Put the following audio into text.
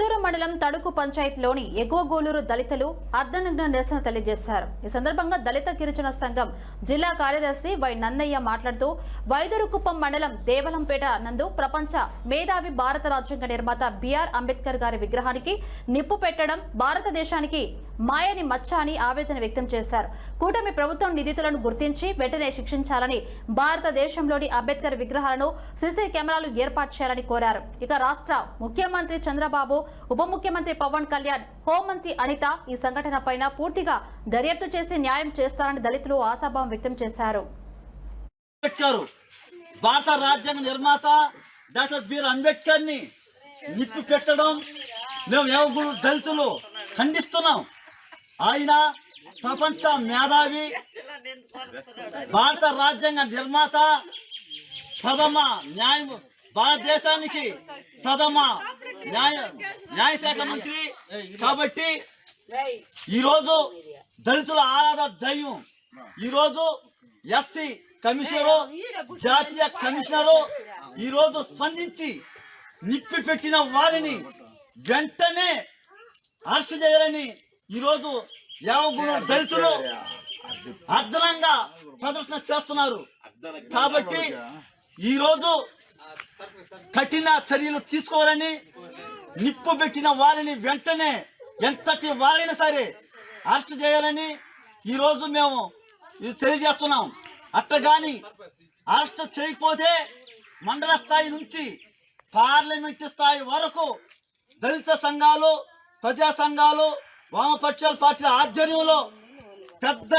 కొత్తూరు మండలం తడుకు పంచాయతీలోని ఎగువ గోలూరు దళితులు అర్ధనగ్న నిరసన తెలియజేశారు. ఈ సందర్భంగా దళిత గిరిజన సంఘం జిల్లా కార్యదర్శి వై నన్నయ్య మాట్లాడుతూ వైదరుకుప్పం మండలం దేవలంపేట నందు ప్రపంచ మేధావి భారత రాజ్యాంగ నిర్మాత బిఆర్ అంబేద్కర్ గారి విగ్రహానికి నిప్పు పెట్టడం భారతదేశానికి మాయని మచ్చ అని ఆవేదన వ్యక్తం చేశారు. కూటమి ప్రభుత్వం నిధితులను గుర్తించి వెంటనే శిక్షించాలని భారతదేశంలోని అంబేద్కర్ విగ్రహాలను సీసీ కెమెరాలు ఏర్పాటు చేయాలని కోరారు. ఇక రాష్ట్ర ముఖ్యమంత్రి చంద్రబాబు ఉప ముఖ్యమంత్రి పవన్ కళ్యాణ్ హోంమంత్రి అనిత ఈ సంఘటన పైన పూర్తిగా దర్యాప్తు చేసి న్యాయం చేస్తారని దళితులు ఆశాభావం వ్యక్తం చేశారు. భారత రాజ్యాంగ నిర్మాత డాక్టర్ బిఆర్ అంబేద్కర్ని నిప్పు పెట్టడం మేము దళితులు ఖండిస్తున్నాం. ఆయన ప్రపంచ మేధావి భారత రాజ్యాంగ నిర్మాత ప్రథమ న్యాయ భారతదేశానికి ప్రథమ న్యాయ న్యాయశాఖ మంత్రి. కాబట్టి ఈరోజు దళితుల ఆరాధ దైవం. ఈరోజు ఎస్సీ కమిషనరు జాతీయ కమిషనరు ఈరోజు స్పందించి నిప్పి పెట్టిన వారిని వెంటనే అరెస్ట్ చేయాలని ఈరోజు యావగుణ దళితులు అర్ధనంగా ప్రదర్శన చేస్తున్నారు. కాబట్టి ఈరోజు కఠిన చర్యలు తీసుకోవాలని నిప్పు పెట్టిన వారిని వెంటనే ఎంతటి వారైనా సరే అరెస్ట్ చేయాలని ఈరోజు మేము ఇది తెలియజేస్తున్నాం. అట్టగాని అరెస్ట్ చేయకపోతే మండల స్థాయి నుంచి పార్లమెంటు స్థాయి వరకు దళిత సంఘాలు ప్రజా సంఘాలు వామపక్షాల పార్టీల ఆధ్వర్యంలో పెద్ద